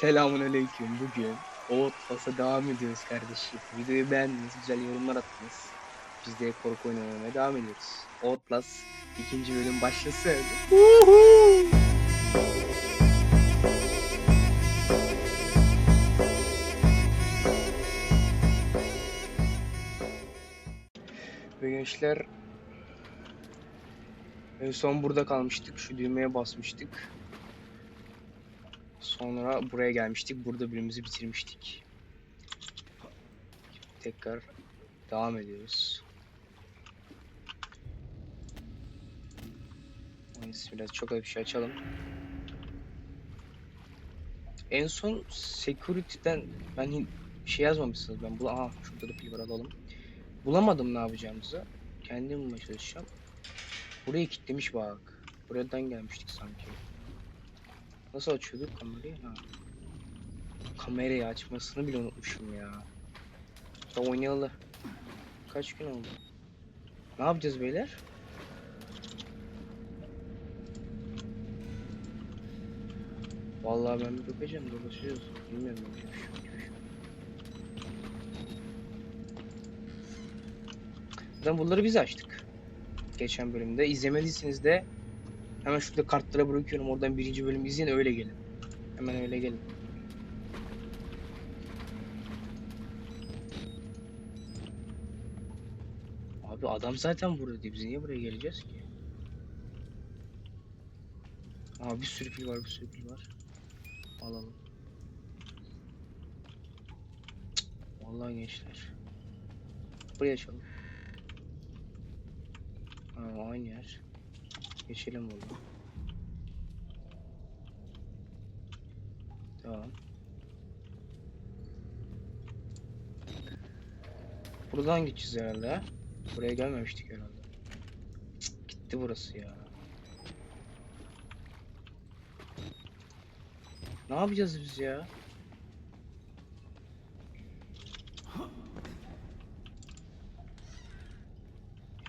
Selamun aleyküm. Bugün Outlast'a devam ediyoruz kardeşim. Videoyu beğendiniz, güzel yorumlar attınız. Biz de korku oynamaya devam ediyoruz. Outlast ikinci bölüm başlasın. Ve gençler en son burada kalmıştık. Şu düğmeye basmıştık. Sonra buraya gelmiştik. Burada bölümümüzü bitirmiştik. Tekrar devam ediyoruz. Neyse biraz çok bir şey açalım. En son security'den ben şey yazmamışsınız ben. Bula Aha şurada da pil var alalım. Bulamadım ne yapacağımızı. Kendim bulmaya çalışacağım. Burayı kilitlemiş bak. Buradan gelmiştik sanki. Nasıl açıyorduk kamerayı? Ha. Kamerayı açmasını bile unutmuşum ya. Da oynayalı. Kaç gün oldu? Ne yapacağız beyler? Vallahi ben bir bakacağım dolaşıyoruz. Bilmiyorum ne an, şu an. Zaten bunları biz açtık. Geçen bölümde. İzlemediyseniz de hemen şurada kartlara bırakıyorum. Oradan birinci bölüm izleyin öyle gelin. Hemen öyle gelin. Abi adam zaten burada değil. Biz niye buraya geleceğiz ki? Aa bir sürü pil var, bir sürü pil var. Alalım. Cık, Vallahi gençler. Buraya açalım. Ha, aynı yer. Geçelim burada. Tamam. Buradan gideceğiz herhalde. ha? Buraya gelmemiştik herhalde. Cık, gitti burası ya. Ne yapacağız biz ya?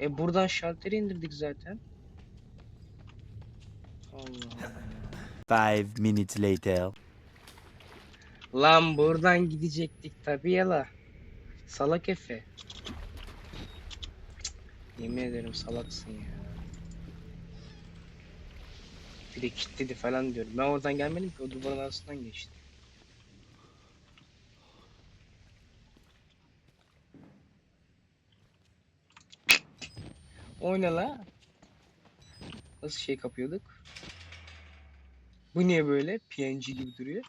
E buradan şalteri indirdik zaten. Allah. Five minutes later. Lan buradan gidecektik tabii ya la. Salak Efe. Yemin ederim salaksın ya. Bir de kilitledi falan diyorum. Ben oradan gelmedim ki o duvarın arasından geçti. Oyna la. Nasıl şey kapıyorduk? Bu niye böyle? PNG gibi duruyor.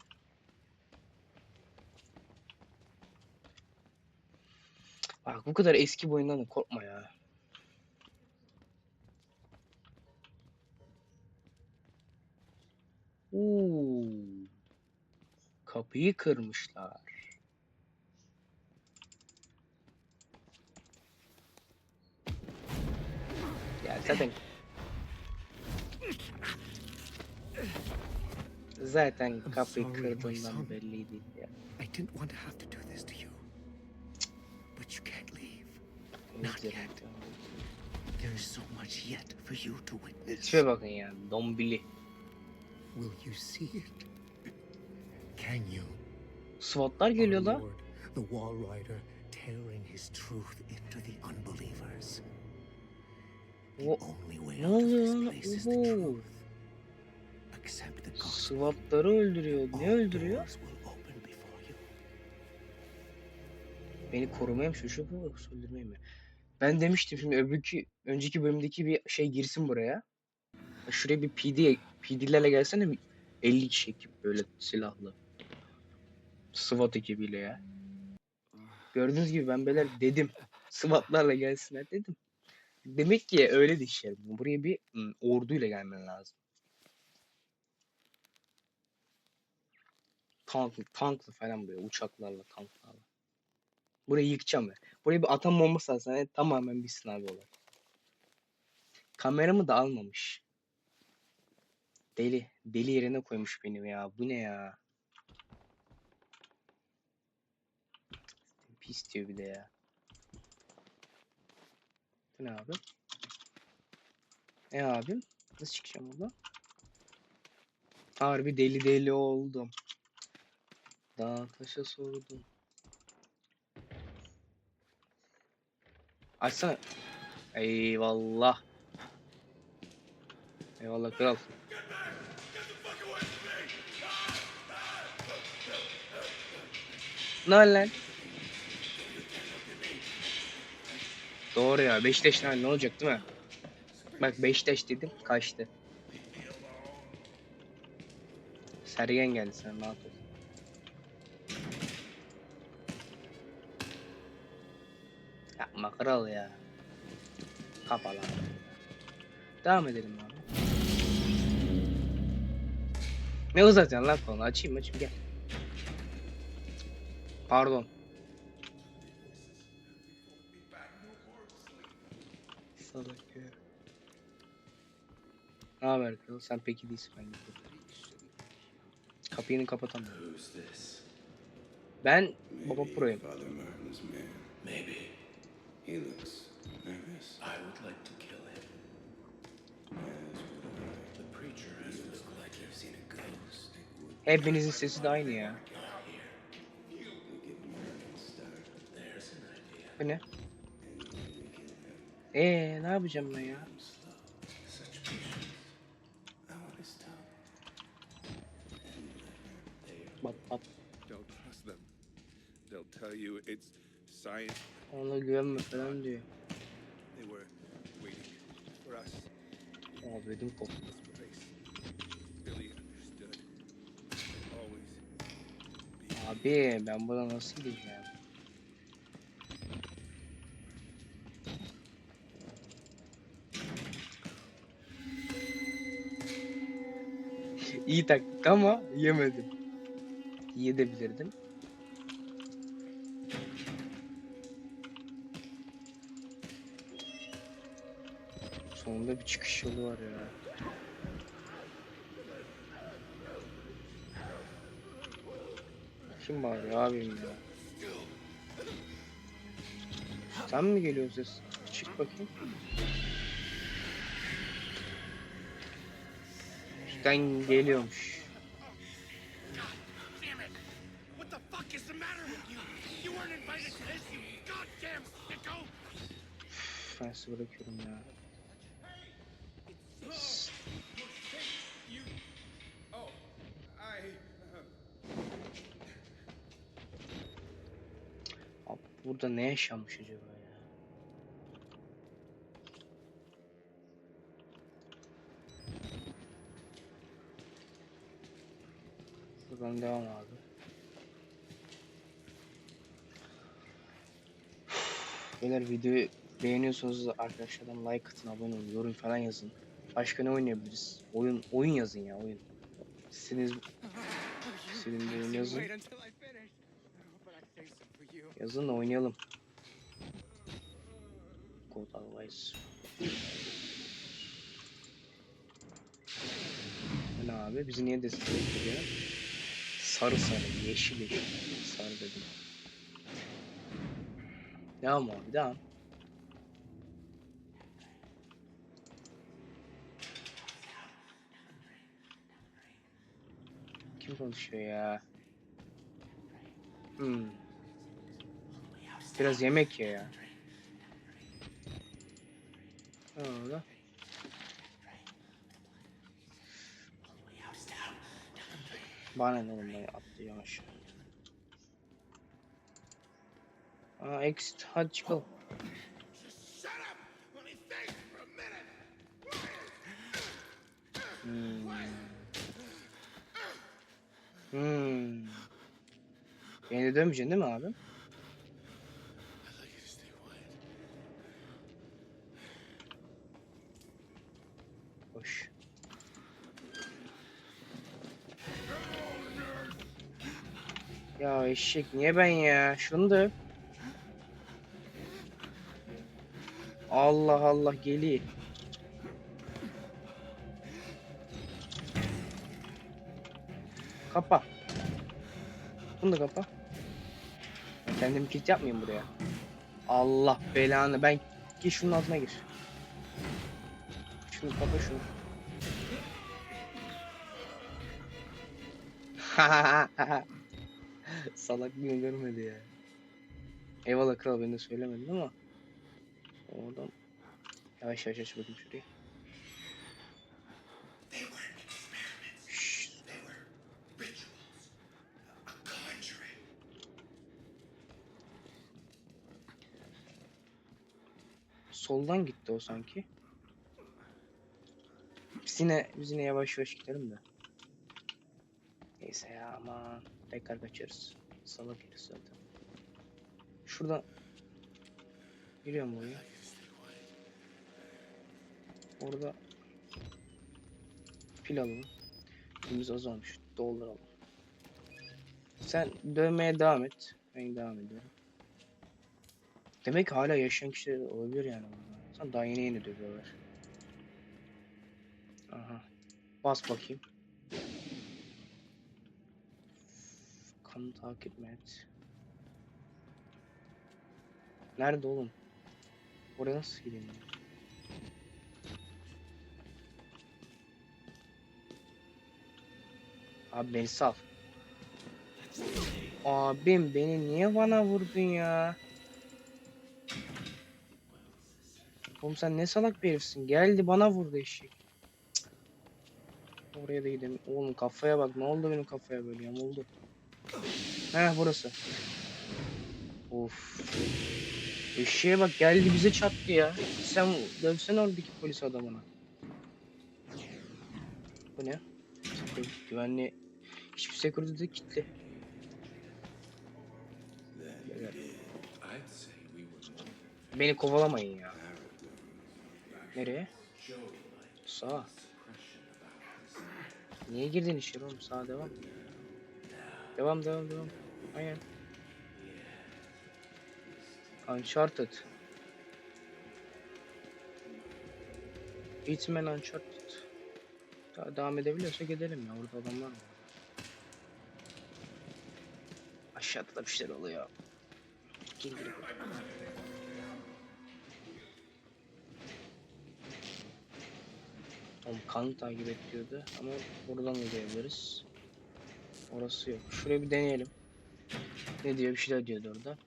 Bak bu kadar eski bir oyundan da korkma ya. Oo. Kapıyı kırmışlar. Ya zaten Zaten kapıyı kırdığından belliydi ya. I didn't want to have to do this to you. But you can't leave. Not yet. There is so much yet for you to witness. Tipe bakın ya, dombili. Will you see it? Can you? SWAT'lar geliyor lan. The Wall Rider, tearing his truth into the unbelievers. The only way out of this place is the truth. SWAT'ları öldürüyor. Ne öldürüyor? Beni korumaya mı çalışıyor bu yoksa öldürmeye mi? Ben demiştim şimdi öbürkü önceki bölümdeki bir şey girsin buraya. Şuraya bir PD PD'lerle gelsene bir 50 kişi ekip böyle silahlı. SWAT ekibiyle ya. Gördüğünüz gibi ben beyler dedim. SWAT'larla gelsinler dedim. Demek ki öyle de işler. Buraya bir orduyla gelmen lazım. Tanklı, tanklı falan böyle uçaklarla, tanklarla. Burayı yıkacağım ben. Buraya bir atom bombası alsan yani tamamen bir sınav olay. Kameramı da almamış. Deli. Deli yerine koymuş beni ya. Bu ne ya? Pis diyor bir de ya. Bu ne abi? E abim? Nasıl çıkacağım buradan? Harbi deli deli oldum. Dağ taşa sordum. Açsana. Eyvallah. Eyvallah kral. Ne lan? Doğru ya. Beşiktaş ne olacak değil mi? Bak Beşiktaş dedim kaçtı. Sergen geldi sen rahat ol. Yapma kral ya. Kapalı. Devam edelim abi. Ne uzatacaksın lan konu? Açayım açayım gel. Pardon. Salak ya. Ne haber kral? Sen peki değilsin ben gidiyorum. Kapıyı kapatamıyorum. Ben Baba Pro'yum. Maybe. He looks nervous. I would like to kill him. I. The preacher has You this look like you've seen a ghost. Hepinizin sesi de aynı ya. Bu ne? Eee ne yapacağım ben ya? Bak bak. Don't trust them. They'll tell you it's science. Ona güvenme falan diyor. Ödüm koptu. Abi ben buradan nasıl gideceğim? İyi taktik ama yemedim. Yiyebilirdim. Sonunda bir çıkış yolu var ya. Kim bağırıyor abim ya? Sen mi geliyorsun ses? Çık bakayım. Üstten geliyormuş. Ben sizi bırakıyorum ya. Abi burada ne yaşanmış acaba ya? Buradan devam abi. Beyler videoyu beğeniyorsanız da arkadaşlardan like atın, abone olun, yorum falan yazın. Başka ne oynayabiliriz? Oyun oyun yazın ya oyun. Siziniz Senin de oyun yazın. Yazın da oynayalım. God. Bu ne abi? Bizi niye destekliyor? Sarı sarı, yeşil yeşil. Sarı dedim. Devam abi, devam. Konuşuyor ya? Hmm. Biraz yemek ye ya. Oldu? Bana ne oğlum atlayacağım aşağı. Aa exit hadi çıkalım. Shut Hmm. Beni de dövmeyeceksin değil mi abi? Hoş. Ya eşek niye ben ya? Şunu. Allah Allah geliyor. Kapa. Bunu da kapa. Ben kendim kilit yapmayayım buraya. Allah belanı. Ben gir şunun altına gir. Şunu kapa şunu. Salak beni görmedi ya. Eyvallah kral ben de söylemedim ama. O adam yavaş yavaş aç bakayım şurayı. Soldan gitti o sanki. Biz yine, biz yine yavaş yavaş gidelim de. Neyse ya aman. Tekrar kaçarız. Salak herif zaten. Şuradan Giriyorum oraya. Orada pil alalım. Pilimiz az olmuş. Dolduralım. Sen dövmeye devam et. Ben devam ediyorum. Demek ki hala yaşayan kişiler olabilir yani. Sen daha yeni yeni dövüyorlar. Aha. Bas bakayım. Kanı takip et? Nerede oğlum? Oraya nasıl gideyim? Abi beni sal. Abim beni niye bana vurdun ya? Oğlum sen ne salak bir herifsin. Geldi bana vurdu eşek. Oraya da gidelim. Oğlum kafaya bak. Ne oldu benim kafaya böyle yamuldu. Heh burası. Of. Eşeğe bak geldi bize çattı ya. Sen dövsene oradaki polis adamına. Bu ne? Güvenli. Hiçbir security de kilitli. Beni kovalamayın ya. Nereye? Our Niye girdin içeri oğlum? Sağa devam. Devam devam devam. Aynen. Uncharted. Hitman Uncharted. Daha devam edebiliyorsa gidelim ya. Orada adamlar var. Aşağıda da bir şeyler oluyor. Gel Oğlum kanı takip et ama buradan da gidebiliriz. Orası yok. Şuraya bir deneyelim. Ne diyor bir şeyler diyordu orada.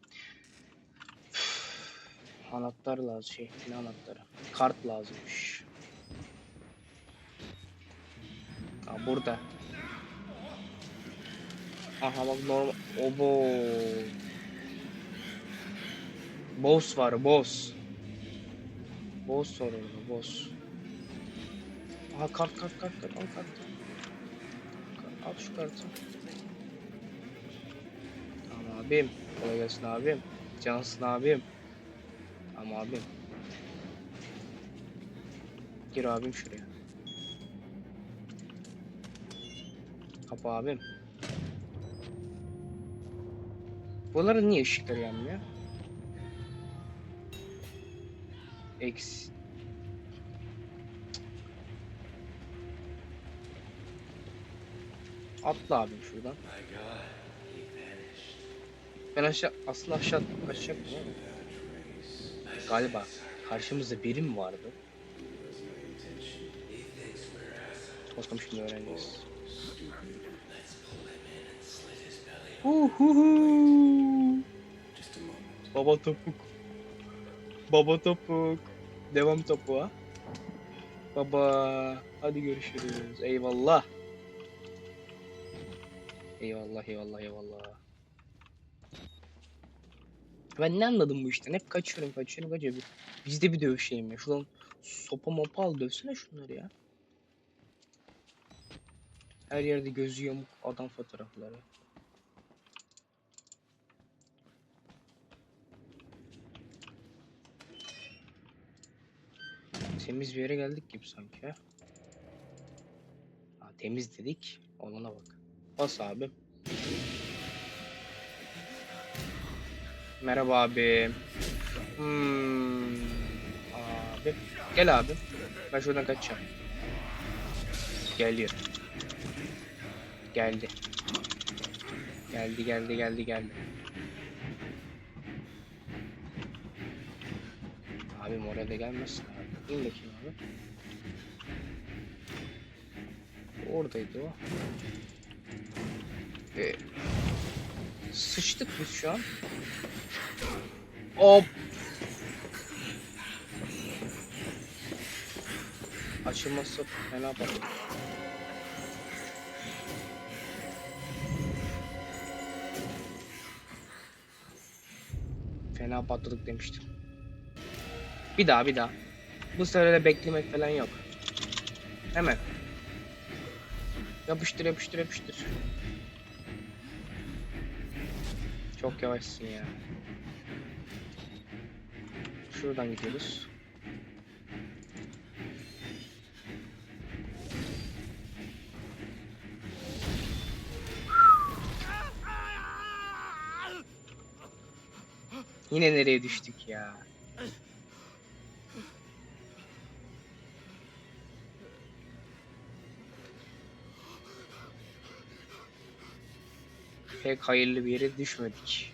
Anahtar lazım şey ne anahtarı? Kart lazımmış. Ha burada. Aha bak normal. Obo. Boss var boss. Boss var orada boss. Aha kart kart kart kart al kart. Al şu kartı. Tamam abim. Kolay gelsin abim. Cansın abim. Tamam abim. Gir abim şuraya. Kapı abim. Bunların niye ışıkları yanmıyor? Eksi. Atla abim şuradan. Ben aşağı aslında aşağı Trace. galiba karşımızda biri mi vardı? Dostum şimdi öğreneceğiz. Uhuhu. Baba topuk. Baba topuk. Devam topuğa. Baba. Hadi görüşürüz. Eyvallah. Eyvallah eyvallah eyvallah. Ben ne anladım bu işten? Hep kaçıyorum kaçıyorum kaçıyorum. Biz de bir dövüşelim ya. Şuradan sopa mopa al dövsene şunları ya. Her yerde gözü yamuk adam fotoğrafları. Temiz bir yere geldik gibi sanki. Ha, temiz dedik. Olana bak. Bas abi. Merhaba abi. Hmm. Abi. Gel abi. Ben şuradan kaçacağım. Geliyor. Geldi. Geldi geldi geldi geldi. Abim oraya da gelmesin abi. İn bakayım abi. Oradaydı o. Ee, sıçtık biz şu an. Hop. Açılması fena patladı. Fena patladık demiştim. Bir daha bir daha. Bu sefer beklemek falan yok. Hemen. Yapıştır yapıştır yapıştır. Çok yavaşsın ya. Şuradan gidiyoruz. Yine nereye düştük ya? Pek hayırlı bir yere düşmedik.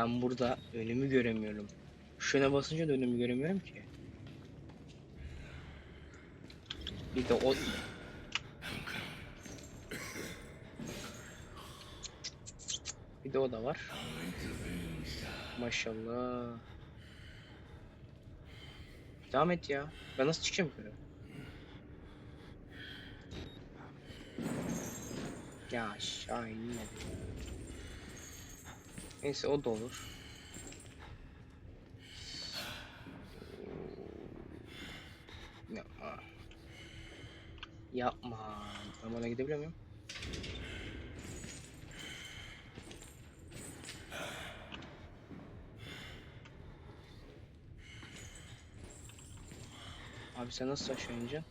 Ben burada önümü göremiyorum. Şuna basınca da önümü göremiyorum ki. Bir de o... Bir de o da var. Maşallah. Devam et ya. Ben nasıl çıkacağım yukarı? Ya aşağı inme. Neyse o da olur. Yapma. Yapma. Ben bana gidebiliyor muyum? Abi sen nasıl aşağı ineceksin?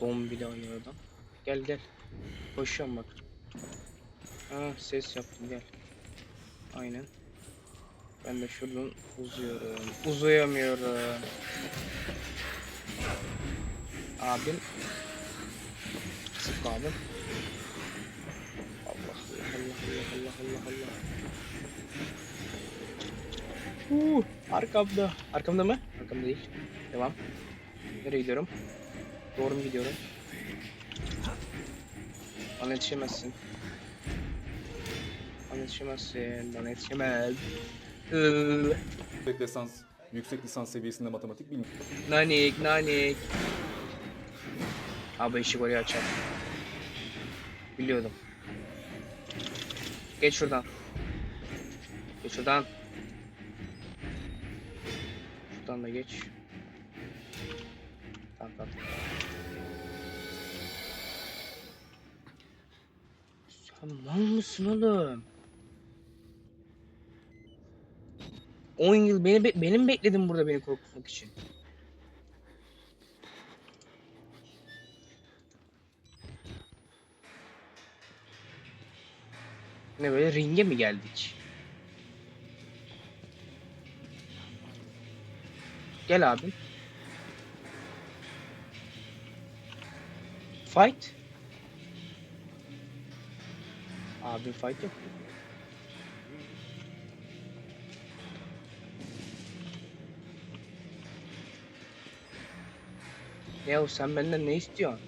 Dombili ayı adam. Gel gel. Koşuyorum bak. Ha ses yaptım gel. Aynen. Ben de şuradan uzuyorum. Uzayamıyorum. Abim. Sık abim. Allah Allah Allah Allah Allah Allah. Uh, arkamda. Arkamda mı? Arkamda değil. Devam. Nereye gidiyorum? Doğru mu gidiyorum? Bana yetişemezsin. Bana yetişemezsin. Bana yetişemez. Yüksek lisans, yüksek lisans seviyesinde matematik bilmiyorum. Nanik, nanik. Abi işi oraya açar. Biliyordum. Geç şuradan. Geç şuradan. Şuradan da geç. Tamam. Sen mal mısın oğlum? 10 yıl beni be- benim bekledin burada beni korkutmak için. Ne böyle ringe mi geldik? Gel abim. Fight. Abi fight yok. Ya sen benden ne istiyorsun?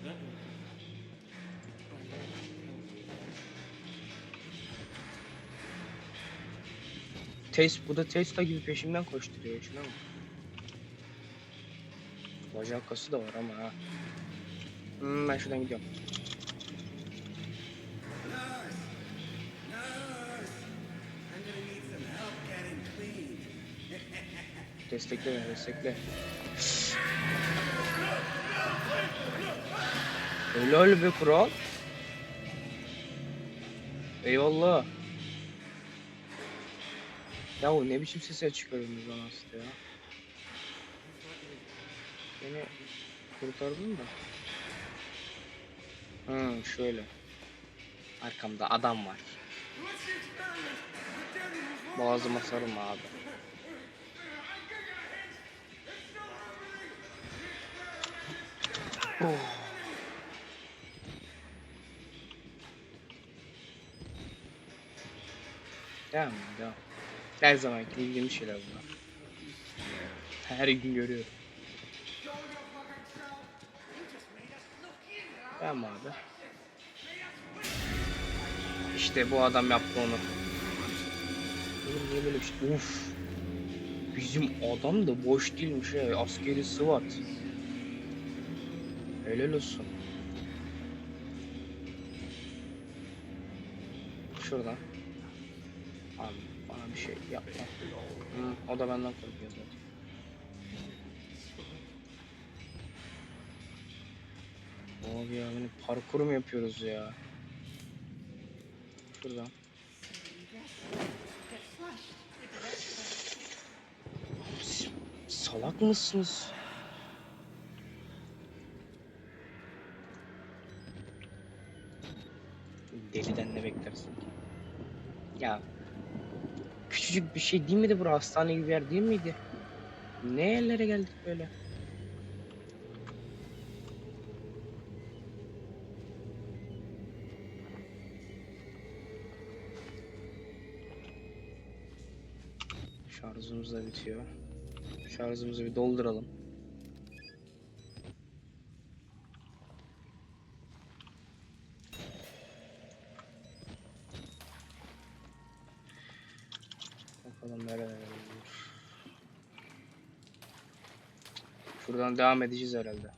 Test, bu da Tesla gibi peşimden koşturuyor şuna bak. Bacak kası da var ama ha. Hmm, ben şuradan gidiyorum. Destekle beni, destekle. Helal be kral. Eyvallah. Ya o ne biçim sesler çıkarıyorsunuz lan aslında ya. Beni kurtardın da. Hmm şöyle. Arkamda adam var. Boğazıma sarılma abi. Oh. Devam devam. Her zamanki bildiğim şeyler bunlar. Her gün görüyorum. Tamam abi. İşte bu adam yaptı onu. Şey? Uf. Bizim adam da boş değilmiş he. Askeri SWAT. Helal olsun. Şuradan. Abi bana bir şey yapma. Hı, o da benden korkuyor Abi ya benim parkur mu yapıyoruz ya? Şuradan. Siz Salak mısınız? Deliden ne beklersin? Ya küçücük bir şey değil miydi bura? Hastane gibi bir yer değil miydi? Ne yerlere geldik böyle? Bitiyor. Şarjımızı bir dolduralım. Bakalım nereye. Şuradan devam edeceğiz herhalde.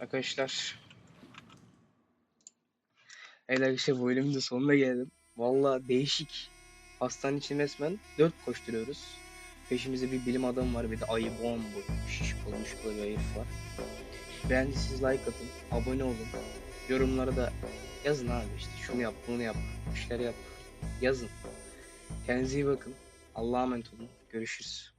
Arkadaşlar. Evet arkadaşlar bu bölümün de sonuna geldim. Valla değişik. Hastanın için resmen dört koşturuyoruz. Peşimizde bir bilim adamı var bir de ayı bombu. Şiş olmuş böyle bir herif var. Beğendiyseniz like atın, abone olun. Yorumlara da yazın abi işte şunu yap, bunu yap, bir şeyler yap. Yazın. Kendinize iyi bakın. Allah'a emanet olun. Görüşürüz.